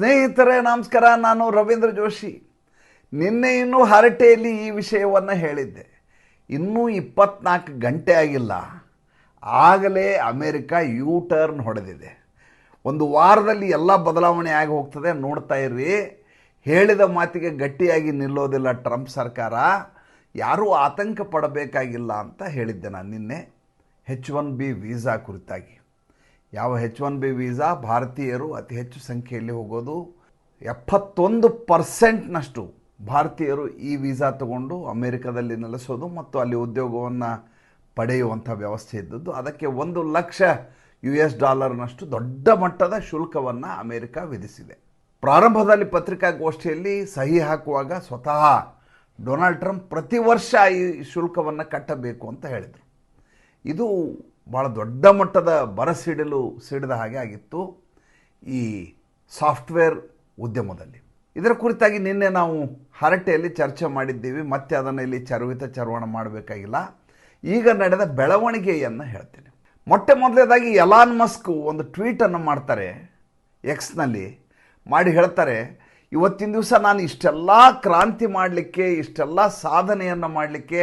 ಸ್ನೇಹಿತರೆ, ನಮಸ್ಕಾರ. ನಾನು ರವೀಂದ್ರ ಜೋಶಿ. ನಿನ್ನೆ ಇನ್ನೂ ಹರಟೆಯಲ್ಲಿ ಈ ವಿಷಯವನ್ನು ಹೇಳಿದ್ದೆ. ಇನ್ನೂ ಇಪ್ಪತ್ನಾಲ್ಕು ಗಂಟೆ ಆಗಿಲ್ಲ. ಆಗಲೇ ಅಮೇರಿಕ ಯೂ ಟರ್ನ್ ಹೊಡೆದಿದೆ. ಒಂದು ವಾರದಲ್ಲಿ ಎಲ್ಲ ಬದಲಾವಣೆ ಆಗಿ ಹೋಗ್ತದೆ. ನೋಡ್ತಾ ಇರ್ರಿ. ಹೇಳಿದ ಮಾತಿಗೆ ಗಟ್ಟಿಯಾಗಿ ನಿಲ್ಲೋದಿಲ್ಲ ಟ್ರಂಪ್ ಸರ್ಕಾರ. ಯಾರೂ ಆತಂಕ ಪಡಬೇಕಾಗಿಲ್ಲ ಅಂತ ಹೇಳಿದ್ದೆ ನಾನು ನಿನ್ನೆ. ಹೆಚ್ ಒನ್ ಬಿ ವೀಸಾ ಕುರಿತಾಗಿ. ಯಾವ ಹೆಚ್ ಒನ್ ಬಿ ವೀಸಾ ಭಾರತೀಯರು ಅತಿ ಹೆಚ್ಚು ಸಂಖ್ಯೆಯಲ್ಲಿ ಹೋಗೋದು? ಎಪ್ಪತ್ತೊಂದು ಪರ್ಸೆಂಟ್ನಷ್ಟು ಭಾರತೀಯರು ಈ ವೀಸಾ ತಗೊಂಡು ಅಮೇರಿಕಾದಲ್ಲಿ ನೆಲೆಸೋದು ಮತ್ತು ಅಲ್ಲಿ ಉದ್ಯೋಗವನ್ನು ಪಡೆಯುವಂಥ ವ್ಯವಸ್ಥೆ ಇದ್ದದ್ದು. ಅದಕ್ಕೆ ಒಂದು ಲಕ್ಷ ಯು ಎಸ್ ಡಾಲರ್ನಷ್ಟು ದೊಡ್ಡ ಮಟ್ಟದ ಶುಲ್ಕವನ್ನು ಅಮೇರಿಕ ವಿಧಿಸಿದೆ. ಪ್ರಾರಂಭದಲ್ಲಿ ಪತ್ರಿಕಾಗೋಷ್ಠಿಯಲ್ಲಿ ಸಹಿ ಹಾಕುವಾಗ ಸ್ವತಃ ಡೊನಾಲ್ಡ್ ಟ್ರಂಪ್ ಪ್ರತಿ ವರ್ಷ ಈ ಶುಲ್ಕವನ್ನು ಕಟ್ಟಬೇಕು ಅಂತ ಹೇಳಿದರು. ಇದು ಭಾಳ ದೊಡ್ಡ ಮಟ್ಟದ ಬರಸಿಡಲು ಸಿಡಿದ ಹಾಗೆ ಆಗಿತ್ತು ಈ ಸಾಫ್ಟ್ವೇರ್ ಉದ್ಯಮದಲ್ಲಿ. ಇದರ ಕುರಿತಾಗಿ ನಿನ್ನೆ ನಾವು ಹರಟೆಯಲ್ಲಿ ಚರ್ಚೆ ಮಾಡಿದ್ದೀವಿ, ಮತ್ತೆ ಅದನ್ನು ಇಲ್ಲಿ ಚರ್ವಿತ ಚರ್ವಣ ಮಾಡಬೇಕಾಗಿಲ್ಲ. ಈಗ ನಡೆದ ಬೆಳವಣಿಗೆಯನ್ನು ಹೇಳ್ತೇನೆ. ಮೊಟ್ಟೆ ಮೊದಲನೇದಾಗಿ ಎಲಾನ್ ಮಸ್ಕ್ ಒಂದು ಟ್ವೀಟನ್ನು ಮಾಡ್ತಾರೆ ಎಕ್ಸ್ನಲ್ಲಿ ಮಾಡಿ ಹೇಳ್ತಾರೆ, ಇವತ್ತಿನ ದಿವಸ ನಾನು ಇಷ್ಟೆಲ್ಲ ಕ್ರಾಂತಿ ಮಾಡಲಿಕ್ಕೆ, ಇಷ್ಟೆಲ್ಲ ಸಾಧನೆಯನ್ನು ಮಾಡಲಿಕ್ಕೆ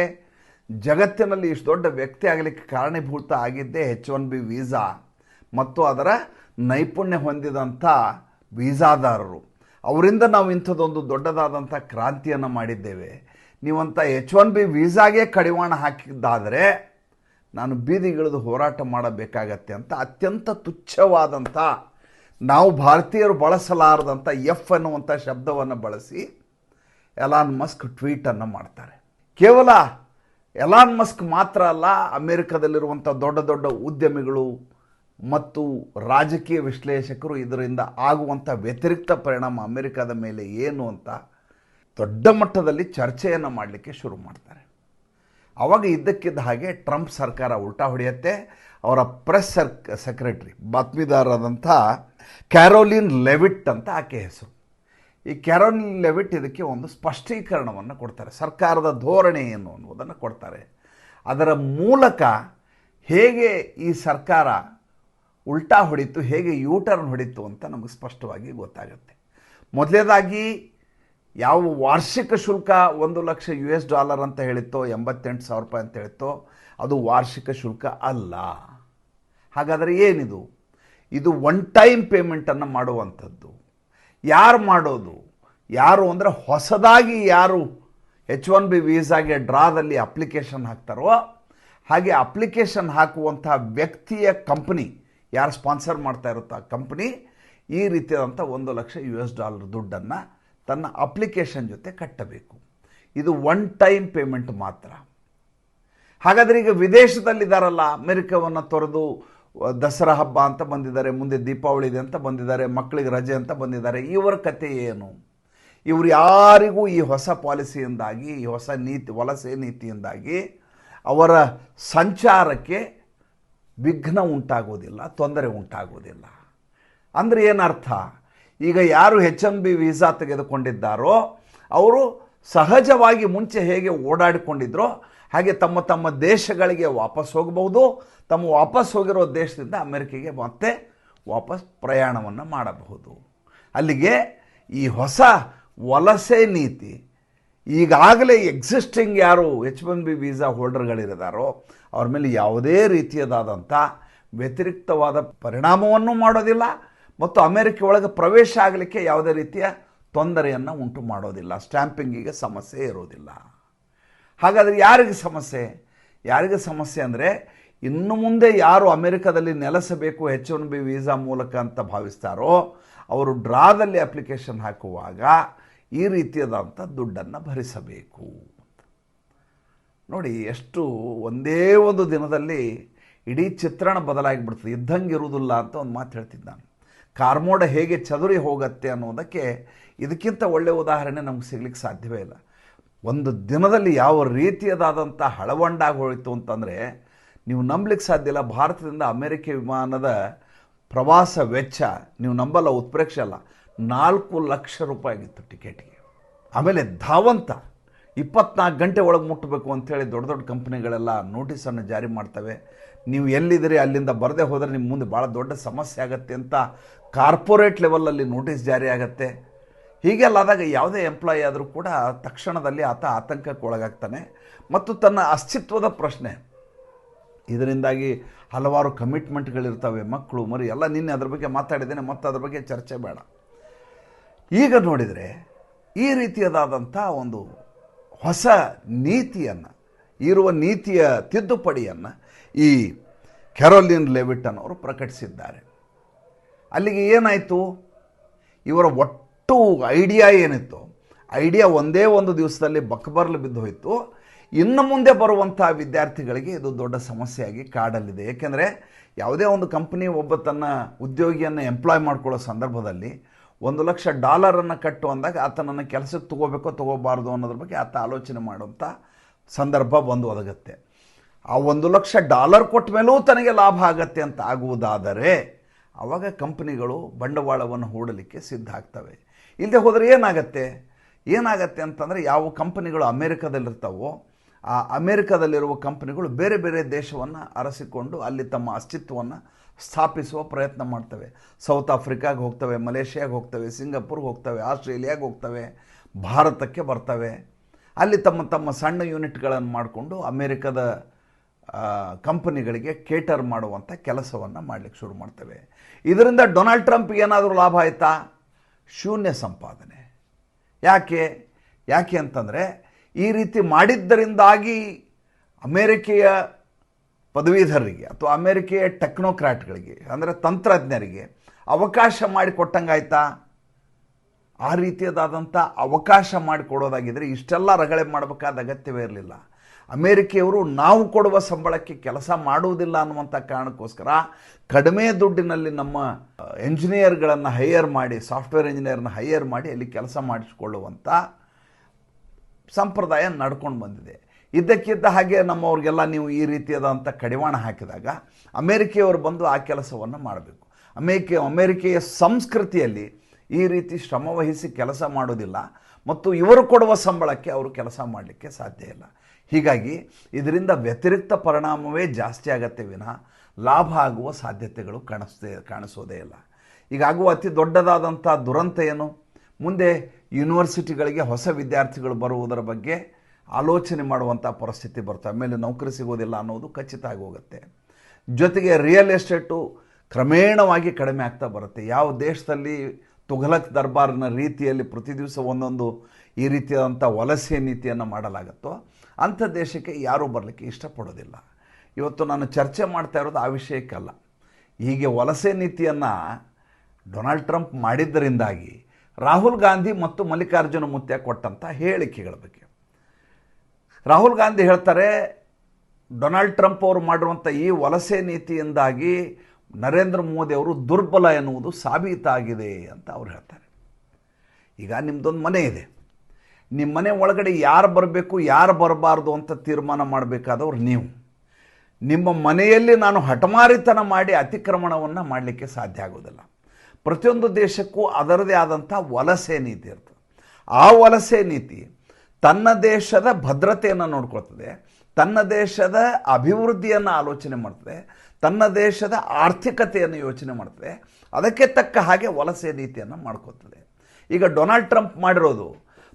ಜಗತ್ತಿನಲ್ಲಿ ಇಷ್ಟು ದೊಡ್ಡ ವ್ಯಕ್ತಿ ಆಗಲಿಕ್ಕೆ ಕಾರಣೀಭೂತ ಆಗಿದ್ದೇ ಹೆಚ್ ಒನ್ ಬಿ ವೀಸಾ. ಮತ್ತು ಅದರ ನೈಪುಣ್ಯ ಹೊಂದಿದಂಥ ವೀಸಾದಾರರು. ಅವರಿಂದ ನಾವು ಇಂಥದ್ದೊಂದು ದೊಡ್ಡದಾದಂಥ ಕ್ರಾಂತಿಯನ್ನು ಮಾಡಿದ್ದೇವೆ. ನೀವಂಥ ಎಚ್ ಒನ್ ಬಿ ವೀಸಾಗೆ ಕಡಿವಾಣ ಹಾಕಿದ್ದಾದರೆ ನಾನು ಬೀದಿಗಿಳಿದು ಹೋರಾಟ ಮಾಡಬೇಕಾಗತ್ತೆ ಅಂತ ಅತ್ಯಂತ ತುಚ್ಛವಾದಂಥ, ನಾವು ಭಾರತೀಯರು ಬಳಸಲಾರದಂಥ ಎಫ್ ಅನ್ನುವಂಥ ಶಬ್ದವನ್ನು ಬಳಸಿ ಎಲಾನ್ ಮಸ್ಕ್ ಟ್ವೀಟನ್ನು ಮಾಡ್ತಾರೆ. ಕೇವಲ ಎಲಾನ್ ಮಸ್ಕ್ ಮಾತ್ರ ಅಲ್ಲ, ಅಮೆರಿಕದಲ್ಲಿರುವಂಥ ದೊಡ್ಡ ದೊಡ್ಡ ಉದ್ಯಮಿಗಳು ಮತ್ತು ರಾಜಕೀಯ ವಿಶ್ಲೇಷಕರು ಇದರಿಂದ ಆಗುವಂಥ ವ್ಯತಿರಿಕ್ತ ಪರಿಣಾಮ ಅಮೆರಿಕದ ಮೇಲೆ ಏನು ಅಂತ ದೊಡ್ಡ ಮಟ್ಟದಲ್ಲಿ ಚರ್ಚೆಯನ್ನು ಮಾಡಲಿಕ್ಕೆ ಶುರು ಮಾಡ್ತಾರೆ. ಆವಾಗ ಇದ್ದಕ್ಕಿದ್ದ ಹಾಗೆ ಟ್ರಂಪ್ ಸರ್ಕಾರ ಉಲ್ಟಾ ಹೊಡೆಯುತ್ತೆ. ಅವರ ಪ್ರೆಸ್ ಸರ್ ಸೆಕ್ರೆಟ್ರಿ, ಬಾತ್ಮೀದಾರರಾದಂಥ ಕ್ಯಾರೋಲಿನ್ ಲೆವಿಟ್ ಅಂತ ಆಕೆ ಹೆಸರು. ಈ ಕ್ಯಾರೋನ್ ಲೆವಿಟ್ ಇದಕ್ಕೆ ಒಂದು ಸ್ಪಷ್ಟೀಕರಣವನ್ನು ಕೊಡ್ತಾರೆ. ಸರ್ಕಾರದ ಧೋರಣೆ ಏನು ಅನ್ನೋದನ್ನು ಕೊಡ್ತಾರೆ. ಅದರ ಮೂಲಕ ಹೇಗೆ ಈ ಸರ್ಕಾರ ಉಲ್ಟಾ ಹೊಡಿತು, ಹೇಗೆ ಯೂಟರ್ನ್ ಹೊಡಿತು ಅಂತ ನಮಗೆ ಸ್ಪಷ್ಟವಾಗಿ ಗೊತ್ತಾಗುತ್ತೆ. ಮೊದಲನೇದಾಗಿ ಯಾವ ವಾರ್ಷಿಕ ಶುಲ್ಕ ಒಂದು ಲಕ್ಷ ಯು ಎಸ್ ಡಾಲರ್ ಅಂತ ಹೇಳಿತ್ತೋ, ಎಂಬತ್ತೆಂಟು ಸಾವಿರ ರೂಪಾಯಿ ಅಂತ ಹೇಳಿತ್ತೋ, ಅದು ವಾರ್ಷಿಕ ಶುಲ್ಕ ಅಲ್ಲ. ಹಾಗಾದರೆ ಏನಿದು? ಇದು ಒನ್ ಟೈಮ್ ಪೇಮೆಂಟನ್ನು ಮಾಡುವಂಥದ್ದು. ಯಾರು ಮಾಡೋದು? ಯಾರು ಅಂದರೆ ಹೊಸದಾಗಿ ಯಾರು ಎಚ್ ಒನ್ ಬಿ ವೀಸಾಗೆ ಡ್ರಾದಲ್ಲಿ ಅಪ್ಲಿಕೇಶನ್ ಹಾಕ್ತಾರೋ, ಹಾಗೆ ಅಪ್ಲಿಕೇಶನ್ ಹಾಕುವಂಥ ವ್ಯಕ್ತಿಯ ಕಂಪ್ನಿ, ಯಾರು ಸ್ಪಾನ್ಸರ್ ಮಾಡ್ತಾ ಇರುತ್ತೋ ಆ ಕಂಪ್ನಿ, ಈ ರೀತಿಯಾದಂಥ ಒಂದು ಲಕ್ಷ ಯು ಎಸ್ ಡಾಲರ್ ದುಡ್ಡನ್ನು ತನ್ನ ಅಪ್ಲಿಕೇಶನ್ ಜೊತೆ ಕಟ್ಟಬೇಕು. ಇದು ಒನ್ ಟೈಮ್ ಪೇಮೆಂಟ್ ಮಾತ್ರ. ಹಾಗಾದರೆ ಈಗ ವಿದೇಶದಲ್ಲಿದ್ದಾರಲ್ಲ, ಅಮೆರಿಕವನ್ನು ತೊರೆದು ದಸರಾ ಹಬ್ಬ ಅಂತ ಬಂದಿದ್ದಾರೆ, ಮುಂದೆ ದೀಪಾವಳಿ ಇದೆ ಅಂತ ಬಂದಿದ್ದಾರೆ, ಮಕ್ಕಳಿಗೆ ರಜೆ ಅಂತ ಬಂದಿದ್ದಾರೆ. ಇವರ ಕತೆ ಏನು? ಇವರು ಯಾರಿಗೂ ಈ ಹೊಸ ಪಾಲಿಸಿಯಿಂದಾಗಿ, ಈ ಹೊಸ ನೀತಿ, ವಲಸೆ ನೀತಿಯಿಂದಾಗಿ ಅವರ ಸಂಚಾರಕ್ಕೆ ವಿಘ್ನ ಉಂಟಾಗೋದಿಲ್ಲ, ತೊಂದರೆ ಉಂಟಾಗೋದಿಲ್ಲ. ಅಂದರೆ ಏನರ್ಥ? ಈಗ ಯಾರು ಹೆಚ್ ಎಂ ಬಿ ವೀಸಾ ತೆಗೆದುಕೊಂಡಿದ್ದಾರೋ, ಅವರು ಸಹಜವಾಗಿ ಮುಂಚೆ ಹೇಗೆ ಓಡಾಡಿಕೊಂಡಿದ್ರೋ ಹಾಗೆ ತಮ್ಮ ತಮ್ಮ ದೇಶಗಳಿಗೆ ವಾಪಸ್ ಹೋಗಬಹುದು. ತಮ್ಮ ವಾಪಸ್ ಹೋಗಿರೋ ದೇಶದಿಂದ ಅಮೆರಿಕೆಗೆ ಮತ್ತೆ ವಾಪಸ್ ಪ್ರಯಾಣವನ್ನು ಮಾಡಬಹುದು. ಅಲ್ಲಿಗೆ ಈ ಹೊಸ ವಲಸೆ ನೀತಿ, ಈಗಾಗಲೇ ಎಕ್ಸಿಸ್ಟಿಂಗ್ ಯಾರು ಎಚ್ ಒನ್ ಬಿ ವೀಸಾ ಹೋಲ್ಡರ್ಗಳಿದ್ದಾರೋ ಅವ್ರ ಮೇಲೆ ಯಾವುದೇ ರೀತಿಯದಾದಂಥ ವ್ಯತಿರಿಕ್ತವಾದ ಪರಿಣಾಮವನ್ನು ಮಾಡೋದಿಲ್ಲ ಮತ್ತು ಅಮೆರಿಕ ಒಳಗೆ ಪ್ರವೇಶ ಆಗಲಿಕ್ಕೆ ಯಾವುದೇ ರೀತಿಯ ತೊಂದರೆಯನ್ನು ಉಂಟು ಮಾಡೋದಿಲ್ಲ. ಸ್ಟ್ಯಾಂಪಿಂಗಿಗೆ ಸಮಸ್ಯೆ ಇರೋದಿಲ್ಲ. ಹಾಗಾದರೆ ಯಾರಿಗೆ ಸಮಸ್ಯೆ? ಯಾರಿಗೆ ಸಮಸ್ಯೆ ಅಂದರೆ ಇನ್ನು ಮುಂದೆ ಯಾರು ಅಮೆರಿಕದಲ್ಲಿ ನೆಲೆಸಬೇಕು ಎಚ್ ಒನ್ ಬಿ ವೀಸಾ ಮೂಲಕ ಅಂತ ಭಾವಿಸ್ತಾರೋ, ಅವರು ಡ್ರಾದಲ್ಲಿ ಅಪ್ಲಿಕೇಶನ್ ಹಾಕುವಾಗ ಈ ರೀತಿಯಾದಂಥ ದುಡ್ಡನ್ನು ಭರಿಸಬೇಕು ನೋಡಿ, ಎಷ್ಟು ಒಂದೇ ಒಂದು ದಿನದಲ್ಲಿ ಇಡೀ ಚಿತ್ರಣ ಬದಲಾಗಿಬಿಡ್ತದೆ. ಇದ್ದಂಗೆ ಇರುವುದಿಲ್ಲ ಅಂತ ಒಂದು ಮಾತು ಹೇಳ್ತಿದ್ದ ನಾನು. ಕಾರ್ಮೋಡ ಹೇಗೆ ಚದುರಿ ಹೋಗುತ್ತೆ ಅನ್ನೋದಕ್ಕೆ ಇದಕ್ಕಿಂತ ಒಳ್ಳೆಯ ಉದಾಹರಣೆ ನಮ್ಗೆ ಸಿಗ್ಲಿಕ್ಕೆ ಸಾಧ್ಯವೇ ಇಲ್ಲ. ಒಂದು ದಿನದಲ್ಲಿ ಯಾವ ರೀತಿಯದಾದಂಥ ಹಳವಂಡಾಗಿ ಹೋಯಿತು ಅಂತಂದರೆ, ನೀವು ನಂಬಲಿಕ್ಕೆ ಸಾಧ್ಯ ಇಲ್ಲ. ಭಾರತದಿಂದ ಅಮೆರಿಕ ವಿಮಾನದ ಪ್ರವಾಸ ವೆಚ್ಚ, ನೀವು ನಂಬಲ್ಲ, ಉತ್ಪ್ರೇಕ್ಷೆ ಅಲ್ಲ. ನಾಲ್ಕು ಲಕ್ಷ ರೂಪಾಯಿ ಆಗಿತ್ತು ಟಿಕೆಟ್ಗೆ. ಆಮೇಲೆ ಧಾವಂತ, ಇಪ್ಪತ್ನಾಲ್ಕು ಗಂಟೆ ಒಳಗೆ ಮುಟ್ಟಬೇಕು ಅಂಥೇಳಿ ದೊಡ್ಡ ದೊಡ್ಡ ಕಂಪ್ನಿಗಳೆಲ್ಲ ನೋಟಿಸನ್ನು ಜಾರಿ ಮಾಡ್ತವೆ. ನೀವು ಎಲ್ಲಿದ್ದೀರಿ, ಅಲ್ಲಿಂದ ಬರದೇ ಹೋದರೆ ನಿಮ್ಮ ಮುಂದೆ ಭಾಳ ದೊಡ್ಡ ಸಮಸ್ಯೆ ಆಗತ್ತೆ ಅಂತ ಕಾರ್ಪೊರೇಟ್ ಲೆವೆಲಲ್ಲಿ ನೋಟಿಸ್ ಜಾರಿ ಆಗತ್ತೆ. ಹೀಗೆಲ್ಲ ಆದಾಗ ಯಾವುದೇ ಎಂಪ್ಲಾಯಿ ಆದರೂ ಕೂಡ ತಕ್ಷಣದಲ್ಲಿ ಆತ ಆತಂಕಕ್ಕೆ ಒಳಗಾಗ್ತಾನೆ. ಮತ್ತು ತನ್ನ ಅಸ್ತಿತ್ವದ ಪ್ರಶ್ನೆ, ಇದರಿಂದಾಗಿ ಹಲವಾರು ಕಮಿಟ್ಮೆಂಟ್ಗಳಿರ್ತವೆ ಮಕ್ಕಳು, ಮರಿ, ಎಲ್ಲ ನಿನ್ನೆ ಅದ್ರ ಬಗ್ಗೆ ಮಾತಾಡಿದ್ದೇನೆ, ಮತ್ತು ಅದ್ರ ಬಗ್ಗೆ ಚರ್ಚೆ ಬೇಡ. ಈಗ ನೋಡಿದರೆ ಈ ರೀತಿಯದಾದಂಥ ಒಂದು ಹೊಸ ನೀತಿಯನ್ನು, ಇರುವ ನೀತಿಯ ತಿದ್ದುಪಡಿಯನ್ನು ಈ ಕೆರೋಲಿನ್ ಲೆವಿಟನ್ ಅವರು ಪ್ರಕಟಿಸಿದ್ದಾರೆ. ಅಲ್ಲಿಗೆ ಏನಾಯಿತು? ಇವರ ಒಟ್ಟು ಐಡಿಯಾ ಏನಿತ್ತು? ಐಡಿಯಾ ಒಂದೇ ಒಂದು ದಿವಸದಲ್ಲಿ ಬಕ್ಬರ್ಲು ಬಿದ್ದು ಹೋಯಿತು. ಇನ್ನು ಮುಂದೆ ಬರುವಂಥ ವಿದ್ಯಾರ್ಥಿಗಳಿಗೆ ಇದು ದೊಡ್ಡ ಸಮಸ್ಯೆಯಾಗಿ ಕಾಡಲಿದೆ ಏಕೆಂದರೆ ಯಾವುದೇ ಒಂದು ಕಂಪ್ನಿ ಒಬ್ಬ ತನ್ನ ಉದ್ಯೋಗಿಯನ್ನು ಎಂಪ್ಲಾಯ್ ಮಾಡ್ಕೊಳ್ಳೋ ಸಂದರ್ಭದಲ್ಲಿ ಒಂದು ಲಕ್ಷ ಡಾಲರನ್ನು ಕಟ್ಟು ಅಂದಾಗ ಆತನನ್ನು ಕೆಲಸಕ್ಕೆ ತಗೋಬೇಕೋ ತೊಗೋಬಾರ್ದು ಅನ್ನೋದ್ರ ಬಗ್ಗೆ ಆತ ಆಲೋಚನೆ ಮಾಡುವಂಥ ಸಂದರ್ಭ ಬಂದು ಒದಗುತ್ತೆ. ಆ ಒಂದು ಲಕ್ಷ ಡಾಲರ್ ಕೊಟ್ಟ ಮೇಲೂ ತನಗೆ ಲಾಭ ಆಗತ್ತೆ ಅಂತ ಆಗುವುದಾದರೆ ಆವಾಗ ಕಂಪ್ನಿಗಳು ಬಂಡವಾಳವನ್ನು ಹೂಡಲಿಕ್ಕೆ ಸಿದ್ಧ ಆಗ್ತವೆ. ಇಲ್ಲದೆ ಹೋದರೆ ಏನಾಗತ್ತೆ? ಏನಾಗತ್ತೆ ಅಂತಂದರೆ ಯಾವ ಕಂಪನಿಗಳು ಅಮೇರಿಕಾದಲ್ಲಿರ್ತಾವೋ, ಆ ಅಮೇರಿಕಾದಲ್ಲಿರುವ ಕಂಪನಿಗಳು ಬೇರೆ ಬೇರೆ ದೇಶವನ್ನು ಅರಸಿಕೊಂಡು ಅಲ್ಲಿ ತಮ್ಮ ಅಸ್ತಿತ್ವವನ್ನು ಸ್ಥಾಪಿಸುವ ಪ್ರಯತ್ನ ಮಾಡ್ತವೆ. ಸೌತ್ ಆಫ್ರಿಕಾಗೆ ಹೋಗ್ತವೆ, ಮಲೇಷ್ಯಾಗೆ ಹೋಗ್ತವೆ, ಸಿಂಗಾಪುರ್ಗೆ ಹೋಗ್ತವೆ, ಆಸ್ಟ್ರೇಲಿಯಾಗೆ ಹೋಗ್ತವೆ, ಭಾರತಕ್ಕೆ ಬರ್ತವೆ. ಅಲ್ಲಿ ತಮ್ಮ ತಮ್ಮ ಸಣ್ಣ ಯೂನಿಟ್ಗಳನ್ನು ಮಾಡಿಕೊಂಡು ಅಮೇರಿಕದ ಕಂಪನಿಗಳಿಗೆ ಕೇಟರ್ ಮಾಡುವಂಥ ಕೆಲಸವನ್ನು ಮಾಡಲಿಕ್ಕೆ ಶುರು ಮಾಡ್ತವೆ. ಇದರಿಂದ ಡೊನಾಲ್ಡ್ ಟ್ರಂಪ್ಗೆ ಏನಾದರೂ ಲಾಭ ಆಯಿತಾ? ಶೂನ್ಯ ಸಂಪಾದನೆ. ಯಾಕೆ? ಯಾಕೆ ಅಂತಂದರೆ ಈ ರೀತಿ ಮಾಡಿದ್ದರಿಂದಾಗಿ ಅಮೇರಿಕೆಯ ಪದವೀಧರರಿಗೆ ಅಥವಾ ಅಮೇರಿಕೆಯ ಟೆಕ್ನೋಕ್ರಾಟ್ಗಳಿಗೆ, ಅಂದರೆ ತಂತ್ರಜ್ಞರಿಗೆ ಅವಕಾಶ ಮಾಡಿಕೊಟ್ಟಂಗಾಯ್ತಾ ಆ ರೀತಿಯದಾದಂಥ ಅವಕಾಶ ಮಾಡಿಕೊಡೋದಾಗಿದ್ದರೆ ಇಷ್ಟೆಲ್ಲ ರಗಳೆ ಮಾಡಬೇಕಾದ ಅಗತ್ಯವೇ ಇರಲಿಲ್ಲ. ಅಮೇರಿಕೆಯವರು ನಾವು ಕೊಡುವ ಸಂಬಳಕ್ಕೆ ಕೆಲಸ ಮಾಡುವುದಿಲ್ಲ ಅನ್ನುವಂಥ ಕಾರಣಕ್ಕೋಸ್ಕರ ಕಡಿಮೆ ದುಡ್ಡಿನಲ್ಲಿ ನಮ್ಮ ಎಂಜಿನಿಯರ್ಗಳನ್ನು ಹೈಯರ್ ಮಾಡಿ ಸಾಫ್ಟ್ವೇರ್ ಇಂಜಿನಿಯರ್ನ ಹೈಯರ್ ಮಾಡಿ ಅಲ್ಲಿ ಕೆಲಸ ಮಾಡಿಸಿಕೊಳ್ಳುವಂಥ ಸಂಪ್ರದಾಯ ನಡ್ಕೊಂಡು ಬಂದಿದೆ. ಇದ್ದಕ್ಕಿದ್ದ ಹಾಗೆ ನಮ್ಮವ್ರಿಗೆಲ್ಲ ನೀವು ಈ ರೀತಿಯಾದಂಥ ಕಡಿವಾಣ ಹಾಕಿದಾಗ ಅಮೇರಿಕೆಯವರು ಬಂದು ಆ ಕೆಲಸವನ್ನು ಮಾಡಬೇಕು. ಅಮೇರಿಕೆ, ಅಮೇರಿಕೆಯ ಸಂಸ್ಕೃತಿಯಲ್ಲಿ ಈ ರೀತಿ ಶ್ರಮವಹಿಸಿ ಕೆಲಸ ಮಾಡೋದಿಲ್ಲ ಮತ್ತು ಇವರು ಕೊಡುವ ಸಂಬಳಕ್ಕೆ ಅವರು ಕೆಲಸ ಮಾಡಲಿಕ್ಕೆ ಸಾಧ್ಯ ಇಲ್ಲ. ಹೀಗಾಗಿ ಇದರಿಂದ ವ್ಯತಿರಿಕ್ತ ಪರಿಣಾಮವೇ ಜಾಸ್ತಿ ಆಗತ್ತೆ ವಿನಃ ಲಾಭ ಆಗುವ ಸಾಧ್ಯತೆಗಳು ಕಾಣಿಸ್ತೇ, ಕಾಣಿಸೋದೇ ಇಲ್ಲ. ಈಗಾಗುವ ಅತಿ ದೊಡ್ಡದಾದಂಥ ದುರಂತ ಏನು? ಮುಂದೆ ಯೂನಿವರ್ಸಿಟಿಗಳಿಗೆ ಹೊಸ ವಿದ್ಯಾರ್ಥಿಗಳು ಬರುವುದರ ಬಗ್ಗೆ ಆಲೋಚನೆ ಮಾಡುವಂಥ ಪರಿಸ್ಥಿತಿ ಬರುತ್ತೆ. ಆಮೇಲೆ ನೌಕರಿ ಸಿಗೋದಿಲ್ಲ ಅನ್ನೋದು ಖಚಿತ ಆಗಿ ಹೋಗುತ್ತೆ. ಜೊತೆಗೆ ರಿಯಲ್ ಎಸ್ಟೇಟು ಕ್ರಮೇಣವಾಗಿ ಕಡಿಮೆ ಆಗ್ತಾ ಬರುತ್ತೆ. ಯಾವ ದೇಶದಲ್ಲಿ ತುಘಲಕ್ ದರ್ಬಾರ್ನ ರೀತಿಯಲ್ಲಿ ಪ್ರತಿ ದಿವಸ ಒಂದೊಂದು ಈ ರೀತಿಯಾದಂಥ ವಲಸೆ ನೀತಿಯನ್ನು ಮಾಡಲಾಗುತ್ತೋ ಅಂಥ ದೇಶಕ್ಕೆ ಯಾರೂ ಬರಲಿಕ್ಕೆ ಇಷ್ಟಪಡೋದಿಲ್ಲ. ಇವತ್ತು ನಾನು ಚರ್ಚೆ ಮಾಡ್ತಾ ಇರೋದು ಆ ವಿಷಯಕ್ಕಲ್ಲ ಹೀಗೆ ವಲಸೆ ನೀತಿಯನ್ನು ಡೊನಾಲ್ಡ್ ಟ್ರಂಪ್ ಮಾಡಿದ್ದರಿಂದಾಗಿ ರಾಹುಲ್ ಗಾಂಧಿ ಮತ್ತು ಮಲ್ಲಿಕಾರ್ಜುನ ಮುತ್ಯ ಕೊಟ್ಟಂಥ ಹೇಳಿಕೆಗಳ ಬಗ್ಗೆ. ರಾಹುಲ್ ಗಾಂಧಿ ಹೇಳ್ತಾರೆ, ಡೊನಾಲ್ಡ್ ಟ್ರಂಪ್ ಅವರು ಮಾಡಿರುವಂಥ ಈ ವಲಸೆ ನೀತಿಯಿಂದಾಗಿ ನರೇಂದ್ರ ಮೋದಿ ಅವರು ದುರ್ಬಲ ಎನ್ನುವುದು ಸಾಬೀತಾಗಿದೆ ಅಂತ ಅವ್ರು ಹೇಳ್ತಾರೆ. ಈಗ ನಿಮ್ಮದೊಂದು ಮನೆ ಇದೆ. ನಿಮ್ಮ ಮನೆ ಒಳಗಡೆ ಯಾರು ಬರಬೇಕು, ಯಾರು ಬರಬಾರ್ದು ಅಂತ ತೀರ್ಮಾನ ಮಾಡಬೇಕಾದವ್ರು ನೀವು. ನಿಮ್ಮ ಮನೆಯಲ್ಲಿ ನಾನು ಹಠಮಾರಿತನ ಮಾಡಿ ಅತಿಕ್ರಮಣವನ್ನು ಮಾಡಲಿಕ್ಕೆ ಸಾಧ್ಯ ಆಗೋದಿಲ್ಲ ಪ್ರತಿಯೊಂದು ದೇಶಕ್ಕೂ ಅದರದೇ ಆದಂಥ ವಲಸೆ ನೀತಿ ಇರ್ತದೆ. ಆ ವಲಸೆ ನೀತಿ ತನ್ನ ದೇಶದ ಭದ್ರತೆಯನ್ನು ನೋಡ್ಕೊಳ್ತದೆ, ತನ್ನ ದೇಶದ ಅಭಿವೃದ್ಧಿಯನ್ನು ಆಲೋಚನೆ ಮಾಡ್ತದೆ, ತನ್ನ ದೇಶದ ಆರ್ಥಿಕತೆಯನ್ನು ಯೋಚನೆ ಮಾಡ್ತದೆ. ಅದಕ್ಕೆ ತಕ್ಕ ಹಾಗೆ ವಲಸೆ ನೀತಿಯನ್ನು ಮಾಡ್ಕೋತದೆ ಈಗ ಡೊನಾಲ್ಡ್ ಟ್ರಂಪ್ ಮಾಡಿರೋದು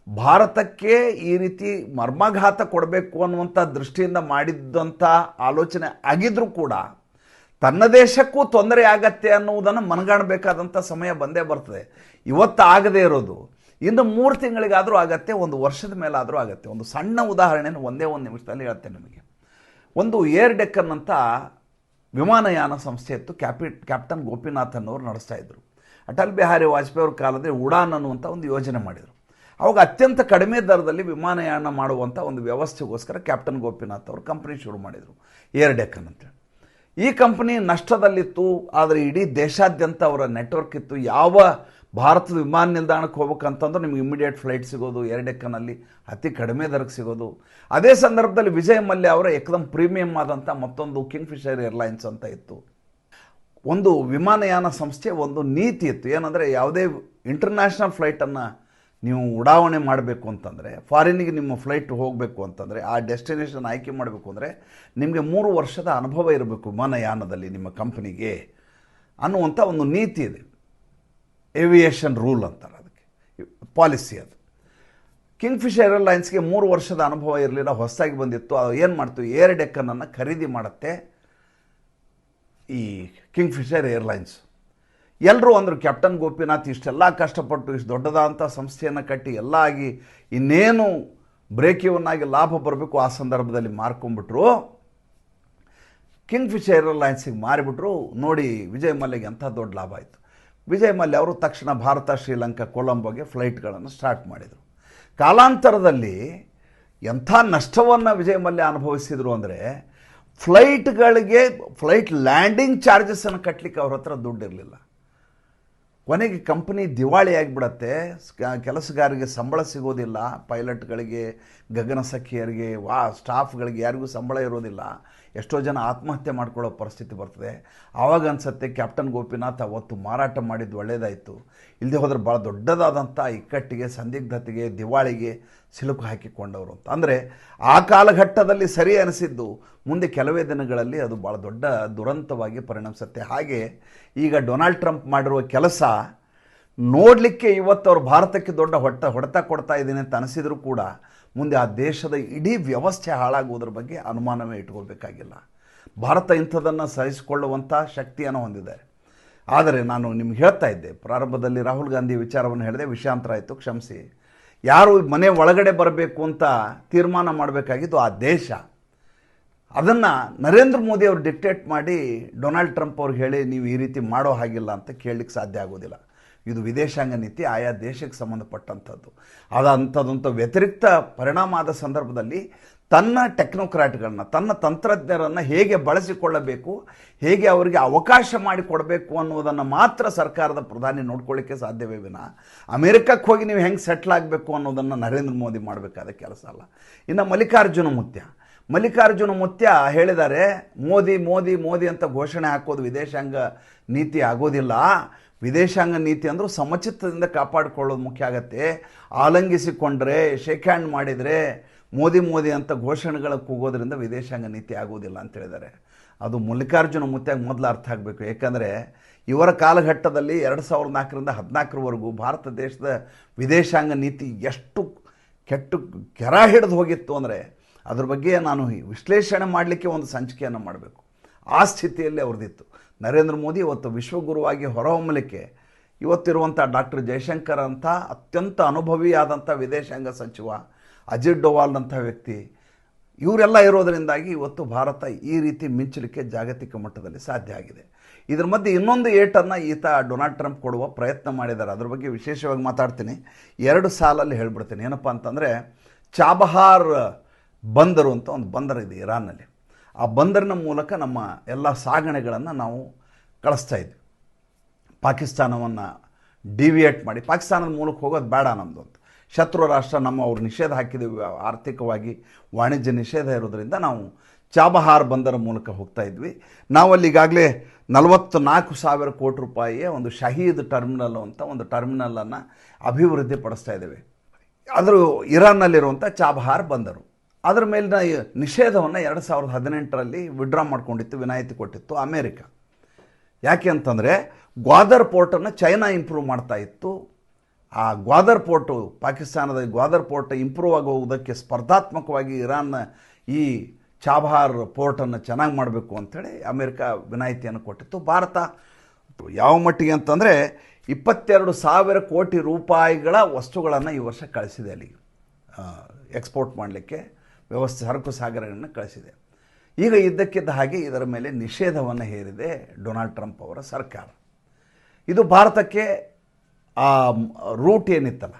ಭಾರತಕ್ಕೆ ಈ ರೀತಿ ಮರ್ಮಾಘಾತ ಕೊಡಬೇಕು ಅನ್ನುವಂಥ ದೃಷ್ಟಿಯಿಂದ ಮಾಡಿದ್ದಂಥ ಆಲೋಚನೆ ಆಗಿದ್ರೂ ಕೂಡ ತನ್ನ ದೇಶಕ್ಕೂ ತೊಂದರೆ ಆಗತ್ತೆ ಅನ್ನುವುದನ್ನು ಮನಗಾಣಬೇಕಾದಂಥ ಸಮಯ ಬಂದೇ ಬರ್ತದೆ. ಇವತ್ತು ಆಗದೇ ಇರೋದು. ಇನ್ನು ಮೂರು ತಿಂಗಳಿಗಾದರೂ ಆಗತ್ತೆ, ಒಂದು ವರ್ಷದ ಮೇಲಾದರೂ ಆಗತ್ತೆ. ಒಂದು ಸಣ್ಣ ಉದಾಹರಣೆಯನ್ನು ಒಂದೇ ಒಂದು ನಿಮಿಷದಲ್ಲಿ ಹೇಳ್ತೇನೆ ನಿಮಗೆ. ಒಂದು ಏರ್ ಡೆಕ್ಕನ್ ಅಂತ ವಿಮಾನಯಾನ ಸಂಸ್ಥೆ ಇತ್ತು. ಕ್ಯಾಪಿ, ಕ್ಯಾಪ್ಟನ್ ಗೋಪಿನಾಥನ್ ಅವರು ನಡೆಸ್ತಾ ಇದ್ರು. ಅಟಲ್ ಬಿಹಾರಿ ವಾಜಪೇಯಿ ಅವ್ರ ಕಾಲದಲ್ಲಿ ಉಡಾನ್ ಅನ್ನುವಂಥ ಒಂದು ಯೋಜನೆ ಮಾಡಿದರು. ಅವಾಗ ಅತ್ಯಂತ ಕಡಿಮೆ ದರದಲ್ಲಿ ವಿಮಾನಯಾನ ಮಾಡುವಂಥ ಒಂದು ವ್ಯವಸ್ಥೆಗೋಸ್ಕರ ಕ್ಯಾಪ್ಟನ್ ಗೋಪಿನಾಥ್ ಅವರು ಕಂಪ್ನಿ ಶುರು ಮಾಡಿದರು, ಏರ್ ಡೆಕ್ಕನ್ ಅಂತೇಳಿ ಈ ಕಂಪ್ನಿ ನಷ್ಟದಲ್ಲಿತ್ತು, ಆದರೆ ಇಡೀ ದೇಶಾದ್ಯಂತ ಅವರ ನೆಟ್ವರ್ಕ್ ಇತ್ತು. ಯಾವ ಭಾರತದ ವಿಮಾನ ನಿಲ್ದಾಣಕ್ಕೆ ಹೋಗ್ಬೇಕಂತಂದ್ರೆ ನಿಮ್ಗೆ ಇಮಿಡಿಯೇಟ್ ಫ್ಲೈಟ್ ಸಿಗೋದು ಏರ್ಡೆಕ್ಕನಲ್ಲಿ ಅತಿ ಕಡಿಮೆ ದರಕ್ಕೆ ಸಿಗೋದು. ಅದೇ ಸಂದರ್ಭದಲ್ಲಿ ವಿಜಯ್ ಮಲ್ಯ ಅವರ ಏಕದಮ್ ಪ್ರೀಮಿಯಂ ಆದಂಥ ಮತ್ತೊಂದು ಕಿಂಗ್ ಫಿಶರ್ ಏರ್ಲೈನ್ಸ್ ಅಂತ ಇತ್ತು. ಒಂದು ವಿಮಾನಯಾನ ಸಂಸ್ಥೆ, ಒಂದು ನೀತಿ ಇತ್ತು. ಏನಂದರೆ ಯಾವುದೇ ಇಂಟರ್ನ್ಯಾಷನಲ್ ಫ್ಲೈಟನ್ನು ನೀವು ಉಡಾವಣೆ ಮಾಡಬೇಕು ಅಂತಂದರೆ ಫಾರಿನ್ನಿಗೆ ನಿಮ್ಮ ಫ್ಲೈಟ್ ಹೋಗಬೇಕು ಅಂತಂದರೆ, ಆ ಡೆಸ್ಟಿನೇಷನ್ ಆಯ್ಕೆ ಮಾಡಬೇಕು ಅಂದರೆ, ನಿಮಗೆ ಮೂರು ವರ್ಷದ ಅನುಭವ ಇರಬೇಕು ವಿಮಾನಯಾನದಲ್ಲಿ ನಿಮ್ಮ ಕಂಪ್ನಿಗೆ ಅನ್ನುವಂಥ ಒಂದು ನೀತಿ ಇದೆ. ಏವಿಯೇಷನ್ ರೂಲ್ ಅಂತಾರೆ ಅದಕ್ಕೆ. ಪಾಲಿಸಿ ಅದು. ಕಿಂಗ್ಫಿಶರ್ ಏರ್ಲೈನ್ಸ್ಗೆ ಮೂರು ವರ್ಷದ ಅನುಭವ ಇರಲಿಲ್ಲ, ಹೊಸದಾಗಿ ಬಂದಿತ್ತು. ಅದು ಏನು ಮಾಡ್ತು? ಏರ್ ಡೆಕ್ಕನನ್ನು ಖರೀದಿ ಮಾಡುತ್ತೆ ಈ ಕಿಂಗ್ಫಿಶರ್ ಏರ್ಲೈನ್ಸ್ ಎಲ್ಲರೂ ಅಂದರು, ಕ್ಯಾಪ್ಟನ್ ಗೋಪಿನಾಥ್ ಇಷ್ಟೆಲ್ಲ ಕಷ್ಟಪಟ್ಟು ಇಷ್ಟು ದೊಡ್ಡದಾದಂಥ ಸಂಸ್ಥೆಯನ್ನು ಕಟ್ಟಿ ಎಲ್ಲ ಆಗಿ ಇನ್ನೇನು ಬ್ರೇಕಿವನ್ನಾಗಿ ಲಾಭ ಬರಬೇಕು ಆ ಸಂದರ್ಭದಲ್ಲಿ ಮಾರ್ಕೊಂಡ್ಬಿಟ್ರು. ಕಿಂಗ್ಫಿಶರ್ ಏರ್ಲೈನ್ಸಿಗೆ ಮಾರಿಬಿಟ್ರು. ನೋಡಿ, ವಿಜಯ್ ಮಲ್ಯಗೆ ಎಂಥ ದೊಡ್ಡ ಲಾಭ ಆಯಿತು. ವಿಜಯ್ ಮಲ್ಯ ಅವರು ತಕ್ಷಣ ಭಾರತ, ಶ್ರೀಲಂಕಾ ಕೊಲಂಬೋಗೆ ಫ್ಲೈಟ್ಗಳನ್ನು ಸ್ಟಾರ್ಟ್ ಮಾಡಿದರು. ಕಾಲಾಂತರದಲ್ಲಿ ಎಂಥ ನಷ್ಟವನ್ನು ವಿಜಯ್ ಮಲ್ಯ ಅನುಭವಿಸಿದರು ಅಂದರೆ, ಫ್ಲೈಟ್ಗಳಿಗೆ, ಫ್ಲೈಟ್ ಲ್ಯಾಂಡಿಂಗ್ ಚಾರ್ಜಸನ್ನು ಕಟ್ಟಲಿಕ್ಕೆ ಅವ್ರ ಹತ್ರ ದುಡ್ಡಿರಲಿಲ್ಲ. ಕೊನೆಗೆ ಕಂಪನಿ ದಿವಾಳಿ ಆಗಿಬಿಡತ್ತೆ. ಕೆಲಸಗಾರಿಗೆ ಸಂಬಳ ಸಿಗೋದಿಲ್ಲ. ಪೈಲಟ್ಗಳಿಗೆ ಗಗನ ಸಖಿಯರಿಗೆ ವಾ, ಸ್ಟಾಫ್ಗಳಿಗೆ ಯಾರಿಗೂ ಸಂಬಳ ಇರೋದಿಲ್ಲ. ಎಷ್ಟೋ ಜನ ಆತ್ಮಹತ್ಯೆ ಮಾಡ್ಕೊಳ್ಳೋ ಪರಿಸ್ಥಿತಿ ಬರ್ತದೆ. ಆವಾಗ ಅನ್ಸತ್ತೆ ಕ್ಯಾಪ್ಟನ್ ಗೋಪಿನಾಥ್ ಅವತ್ತು ಮಾರಾಟ ಮಾಡಿದ್ದು ಒಳ್ಳೆಯದಾಯಿತು ಇಲ್ಲದೆ ಹೋದ್ರೆ ಭಾಳ ದೊಡ್ಡದಾದಂಥ ಇಕ್ಕಟ್ಟಿಗೆ, ಸಂದಿಗ್ಧತೆಗೆ, ದಿವಾಳಿಗೆ ಸಿಲುಕು ಹಾಕಿಕೊಂಡವರು ಅಂತ. ಅಂದರೆ ಆ ಕಾಲಘಟ್ಟದಲ್ಲಿ ಸರಿ ಅನಿಸಿದ್ದು, ಮುಂದೆ ಕೆಲವೇ ದಿನಗಳಲ್ಲಿ ಅದು ಭಾಳ ದೊಡ್ಡ ದುರಂತವಾಗಿ ಪರಿಣಮಿಸುತ್ತೆ. ಹಾಗೆ ಈಗ ಡೊನಾಲ್ಡ್ ಟ್ರಂಪ್ ಮಾಡಿರುವ ಕೆಲಸ ನೋಡಲಿಕ್ಕೆ ಇವತ್ತು ಅವ್ರು ಭಾರತಕ್ಕೆ ದೊಡ್ಡ ಹೊಟ್ಟ, ಹೊಡೆತ ಕೊಡ್ತಾ ಇದ್ದೀನಿ ಅಂತ ಅನಿಸಿದರೂ ಕೂಡ ಮುಂದೆ ಆ ದೇಶದ ಇಡೀ ವ್ಯವಸ್ಥೆ ಹಾಳಾಗುವುದ್ರ ಬಗ್ಗೆ ಅನುಮಾನವೇ ಇಟ್ಕೋಬೇಕಾಗಿಲ್ಲ ಭಾರತ ಇಂಥದನ್ನು ಸಹಿಸಿಕೊಳ್ಳುವಂಥ ಶಕ್ತಿಯನ್ನು ಹೊಂದಿದೆ. ಆದರೆ ನಾನು ನಿಮ್ಗೆ ಹೇಳ್ತಾ ಇದ್ದೆ, ಪ್ರಾರಂಭದಲ್ಲಿ ರಾಹುಲ್ ಗಾಂಧಿ ವಿಚಾರವನ್ನು ಹೇಳಿದೆ, ವಿಷಯಾಂತರ ಆಯಿತು, ಕ್ಷಮಿಸಿ. ಯಾರು ಮನೆ ಒಳಗಡೆ ಬರಬೇಕು ಅಂತ ತೀರ್ಮಾನ ಮಾಡಬೇಕಾಗಿದ್ದು ಆ ದೇಶ. ಅದನ್ನು ನರೇಂದ್ರ ಮೋದಿ ಅವರು ಡಿಕ್ಟೇಟ್ ಮಾಡಿ ಡೊನಾಲ್ಡ್ ಟ್ರಂಪ್ ಅವ್ರಿಗೆ ಹೇಳಿ, ನೀವು ಈ ರೀತಿ ಮಾಡೋ ಹಾಗಿಲ್ಲ ಅಂತ ಕೇಳಲಿಕ್ಕೆ ಸಾಧ್ಯ ಆಗೋದಿಲ್ಲ. ಇದು ವಿದೇಶಾಂಗ ನೀತಿ, ಆಯಾ ದೇಶಕ್ಕೆ ಸಂಬಂಧಪಟ್ಟಂಥದ್ದು. ಅದಂಥದ್ದಂಥ ವ್ಯತಿರಿಕ್ತ ಪರಿಣಾಮ ಆದ ಸಂದರ್ಭದಲ್ಲಿ ತನ್ನ ಟೆಕ್ನೋಕ್ರಾಟ್ಗಳನ್ನ, ತನ್ನ ತಂತ್ರಜ್ಞರನ್ನು ಹೇಗೆ ಬಳಸಿಕೊಳ್ಳಬೇಕು, ಹೇಗೆ ಅವರಿಗೆ ಅವಕಾಶ ಮಾಡಿಕೊಡಬೇಕು ಅನ್ನೋದನ್ನು ಮಾತ್ರ ಸರ್ಕಾರದ ಪ್ರಧಾನಿ ನೋಡ್ಕೊಳ್ಳಿಕ್ಕೆ ಸಾಧ್ಯವೇ ವಿನ, ಅಮೇರಿಕಕ್ಕೆ ಹೋಗಿ ನೀವು ಹೆಂಗೆ ಸೆಟ್ಲ್ ಆಗಬೇಕು ಅನ್ನೋದನ್ನು ನರೇಂದ್ರ ಮೋದಿ ಮಾಡಬೇಕಾದ ಕೆಲಸ ಅಲ್ಲ. ಇನ್ನು ಮಲ್ಲಿಕಾರ್ಜುನ ಮುತ್ಯ. ಮಲ್ಲಿಕಾರ್ಜುನ ಮುತ್ಯ ಹೇಳಿದ್ದಾರೆ, ಮೋದಿ ಮೋದಿ ಮೋದಿ ಅಂತ ಘೋಷಣೆ ಹಾಕೋದು ವಿದೇಶಾಂಗ ನೀತಿ ಆಗೋದಿಲ್ಲ. ವಿದೇಶಾಂಗ ನೀತಿ ಅಂದರೂ ಸಮಚಿತ್ತದಿಂದ ಕಾಪಾಡಿಕೊಳ್ಳೋದು ಮುಖ್ಯ ಆಗತ್ತೆ. ಆಲಂಗಿಸಿಕೊಂಡ್ರೆ ಶೇಕ್ ಹ್ಯಾಂಡ್ ಮಾಡಿದರೆ ಮೋದಿ ಮೋದಿ ಅಂತ ಘೋಷಣೆಗಳ ಕೂಗೋದ್ರಿಂದ ವಿದೇಶಾಂಗ ನೀತಿ ಆಗೋದಿಲ್ಲ ಅಂತ ಹೇಳಿದ್ದಾರೆ. ಅದು ಮಲ್ಲಿಕಾರ್ಜುನ ಮುತ್ಯಾಗ ಮೊದಲು ಅರ್ಥ ಆಗಬೇಕು. ಏಕೆಂದರೆ ಇವರ ಕಾಲಘಟ್ಟದಲ್ಲಿ ಎರಡು ಸಾವಿರದ ನಾಲ್ಕರಿಂದ ಹದಿನಾಲ್ಕರವರೆಗೂ ಭಾರತ ದೇಶದ ವಿದೇಶಾಂಗ ನೀತಿ ಎಷ್ಟು ಕೆಟ್ಟು ಕೆರ ಹಿಡಿದು ಹೋಗಿತ್ತು ಅಂದರೆ ಅದ್ರ ಬಗ್ಗೆ ನಾನು ವಿಶ್ಲೇಷಣೆ ಮಾಡಲಿಕ್ಕೆ ಒಂದು ಸಂಚಿಕೆಯನ್ನು ಮಾಡಬೇಕು. ಆ ಸ್ಥಿತಿಯಲ್ಲಿ ಅವ್ರದ್ದಿತ್ತು. ನರೇಂದ್ರ ಮೋದಿ ಇವತ್ತು ವಿಶ್ವಗುರುವಾಗಿ ಹೊರಹೊಮ್ಮಲಿಕ್ಕೆ ಇವತ್ತಿರುವಂಥ ಡಾಕ್ಟರ್ ಜಯಶಂಕರ್ ಅಂತ ಅತ್ಯಂತ ಅನುಭವಿಯಾದಂಥ ವಿದೇಶಾಂಗ ಸಚಿವ, ಅಜಿತ್ ಡೋವಾಲ್ನಂಥ ವ್ಯಕ್ತಿ. ಇವರೆಲ್ಲ ಇರೋದರಿಂದಾಗಿ ಇವತ್ತು ಭಾರತ ಈ ರೀತಿ ಮಿಂಚಲಿಕ್ಕೆ ಜಾಗತಿಕ ಮಟ್ಟದಲ್ಲಿ ಸಾಧ್ಯ ಆಗಿದೆ. ಇದ್ರ ಮಧ್ಯೆ ಇನ್ನೊಂದು ಏಟನ್ನು ಈತ ಡೊನಾಲ್ಡ್ ಟ್ರಂಪ್ ಕೊಡುವ ಪ್ರಯತ್ನ ಮಾಡಿದ್ದಾರೆ. ಅದ್ರ ಬಗ್ಗೆ ವಿಶೇಷವಾಗಿ ಮಾತಾಡ್ತೀನಿ. ಎರಡು ಸಾಲಲ್ಲಿ ಹೇಳ್ಬಿಡ್ತೀನಿ. ಏನಪ್ಪ ಅಂತಂದರೆ, ಚಾಬಹಾರ್ ಬಂದರು ಅಂತ ಒಂದು ಬಂದರು ಇದೆ ಇರಾನ್ನಲ್ಲಿ. ಆ ಬಂದರಿನ ಮೂಲಕ ನಮ್ಮ ಎಲ್ಲ ಸಾಗಣೆಗಳನ್ನು ನಾವು ಕಳಿಸ್ತಾ ಇದ್ವಿ. ಪಾಕಿಸ್ತಾನವನ್ನು ಡಿವಿಯೇಟ್ ಮಾಡಿ, ಪಾಕಿಸ್ತಾನದ ಮೂಲಕ ಹೋಗೋದು ಬೇಡ ನಮ್ಮದು ಅಂತ. ಶತ್ರು ರಾಷ್ಟ್ರ ನಮ್ಮ ಅವ್ರು ನಿಷೇಧ ಹಾಕಿದ್ದೀವಿ ಆರ್ಥಿಕವಾಗಿ ವಾಣಿಜ್ಯ ನಿಷೇಧ ಇರೋದರಿಂದ ನಾವು ಚಾಬಹಾರ್ ಬಂದರ ಮೂಲಕ ಹೋಗ್ತಾ ಇದ್ವಿ. ನಾವಲ್ಲಿ ಈಗಾಗಲೇ ನಲವತ್ತು ನಾಲ್ಕು ಸಾವಿರ ಕೋಟಿ ರೂಪಾಯಿಯ ಒಂದು ಶಹೀದ್ ಟರ್ಮಿನಲ್ ಅಂತ ಒಂದು ಟರ್ಮಿನಲನ್ನು ಅಭಿವೃದ್ಧಿ ಪಡಿಸ್ತಾ ಇದ್ದೇವೆ. ಆದರೂ ಇರಾನ್ನಲ್ಲಿರುವಂಥ ಚಾಬಹಾರ್ ಬಂದರು. ಅದರ ಮೇಲಿನ ನಿಷೇಧವನ್ನು ಎರಡು ಸಾವಿರದ ಹದಿನೆಂಟರಲ್ಲಿ ವಿಡ್ರಾ ಮಾಡ್ಕೊಂಡಿತ್ತು, ವಿನಾಯಿತಿ ಕೊಟ್ಟಿತ್ತು ಅಮೇರಿಕ. ಯಾಕೆ ಅಂತಂದರೆ ಗ್ವಾದರ್ ಪೋರ್ಟನ್ನು ಚೈನಾ ಇಂಪ್ರೂವ್ ಮಾಡ್ತಾ ಇತ್ತು. ಆ ಗ್ವಾದರ್ ಪೋರ್ಟು, ಪಾಕಿಸ್ತಾನದ ಗ್ವಾದರ್ ಪೋರ್ಟ್ ಇಂಪ್ರೂವ್ ಆಗುವುದಕ್ಕೆ ಸ್ಪರ್ಧಾತ್ಮಕವಾಗಿ ಇರಾನ್ನ ಈ ಚಾಬಹಾರ್ ಪೋರ್ಟನ್ನು ಚೆನ್ನಾಗಿ ಮಾಡಬೇಕು ಅಂಥೇಳಿ ಅಮೇರಿಕ ವಿನಾಯಿತಿಯನ್ನು ಕೊಟ್ಟಿತ್ತು. ಭಾರತ ಯಾವ ಮಟ್ಟಿಗೆ ಅಂತಂದರೆ ಇಪ್ಪತ್ತೆರಡು ಸಾವಿರ ಕೋಟಿ ರೂಪಾಯಿಗಳ ವಸ್ತುಗಳನ್ನು ಈ ವರ್ಷ ಕಳಿಸಿದೆ ಅಲ್ಲಿಗೆ ಎಕ್ಸ್ಪೋರ್ಟ್ ಮಾಡಲಿಕ್ಕೆ. ವ್ಯವಸ್ಥೆ ಸರಕು ಸಾಗರಗಳನ್ನು ಕಳಿಸಿದೆ. ಈಗ ಇದ್ದಕ್ಕಿದ್ದ ಹಾಗೆ ಇದರ ಮೇಲೆ ನಿಷೇಧವನ್ನು ಹೇರಿದೆ ಡೊನಾಲ್ಡ್ ಟ್ರಂಪ್ ಅವರ ಸರ್ಕಾರ. ಇದು ಭಾರತಕ್ಕೆ ಆ ರೂಟ್ ಏನಿತ್ತಲ್ಲ,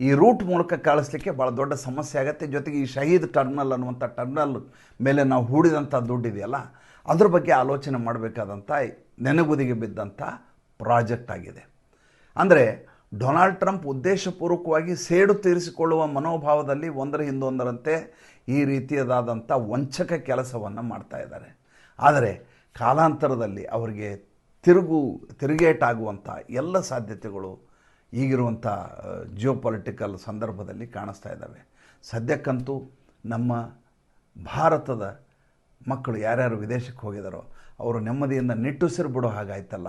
ಈ ರೂಟ್ ಮೂಲಕ ಕಳಿಸ್ಲಿಕ್ಕೆ ಭಾಳ ದೊಡ್ಡ ಸಮಸ್ಯೆ ಆಗುತ್ತೆ. ಜೊತೆಗೆ ಈ ಶಹೀದ್ ಟರ್ಮಿನಲ್ ಅನ್ನುವಂಥ ಟರ್ಮಿನಲ್ ಮೇಲೆ ನಾವು ಹೂಡಿದಂಥ ದುಡ್ಡಿದೆಯಲ್ಲ ಅದ್ರ ಬಗ್ಗೆ ಆಲೋಚನೆ ಮಾಡಬೇಕಾದಂಥ, ನೆನಗುದಿಗೆ ಬಿದ್ದಂಥ ಪ್ರಾಜೆಕ್ಟ್ ಆಗಿದೆ. ಅಂದರೆ ಡೊನಾಲ್ಡ್ ಟ್ರಂಪ್ ಉದ್ದೇಶಪೂರ್ವಕವಾಗಿ ಸೇಡು ತೀರಿಸಿಕೊಳ್ಳುವ ಮನೋಭಾವದಲ್ಲಿ ಒಂದರ ಹಿಂದೊಂದರಂತೆ ಈ ರೀತಿಯದಾದಂಥ ವಂಚಕ ಕೆಲಸವನ್ನು ಮಾಡ್ತಾ ಇದ್ದಾರೆ. ಆದರೆ ಕಾಲಾಂತರದಲ್ಲಿ ಅವರಿಗೆ ತಿರುಗು, ತಿರುಗೇಟಾಗುವಂಥ ಎಲ್ಲ ಸಾಧ್ಯತೆಗಳು ಈಗಿರುವಂಥ ಜಿಯೋ ಪೊಲಿಟಿಕಲ್ ಸಂದರ್ಭದಲ್ಲಿ ಕಾಣಿಸ್ತಾ ಇದ್ದಾವೆ. ಸದ್ಯಕ್ಕಂತೂ ನಮ್ಮ ಭಾರತದ ಮಕ್ಕಳು ಯಾರ್ಯಾರು ವಿದೇಶಕ್ಕೆ ಹೋಗಿದಾರೋ, ಅವರು ನೆಮ್ಮದಿಯಿಂದ ನಿಟ್ಟುಸಿರು ಬಿಡೋ ಹಾಗಾಯ್ತಲ್ಲ.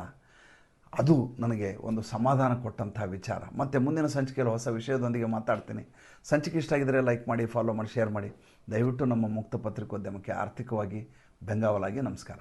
ಅದು ನನಗೆ ಒಂದು ಸಮಾಧಾನ ಕೊಟ್ಟಂತಹ ವಿಚಾರ. ಮತ್ತು ಮುಂದಿನ ಸಂಚಿಕೆಯಲ್ಲಿ ಹೊಸ ವಿಷಯದೊಂದಿಗೆ ಮಾತಾಡ್ತೀನಿ. ಸಂಚಿಕೆ ಇಷ್ಟ ಆಗಿದ್ದರೆ ಲೈಕ್ ಮಾಡಿ ಫಾಲೋ ಮಾಡಿ ಶೇರ್ ಮಾಡಿ. ದಯವಿಟ್ಟು ನಮ್ಮ ಮುಕ್ತ ಪತ್ರಿಕೋದ್ಯಮಕ್ಕೆ ಆರ್ಥಿಕವಾಗಿ ಬೆಂಗಾವಲಾಗಿ ನಮಸ್ಕಾರ.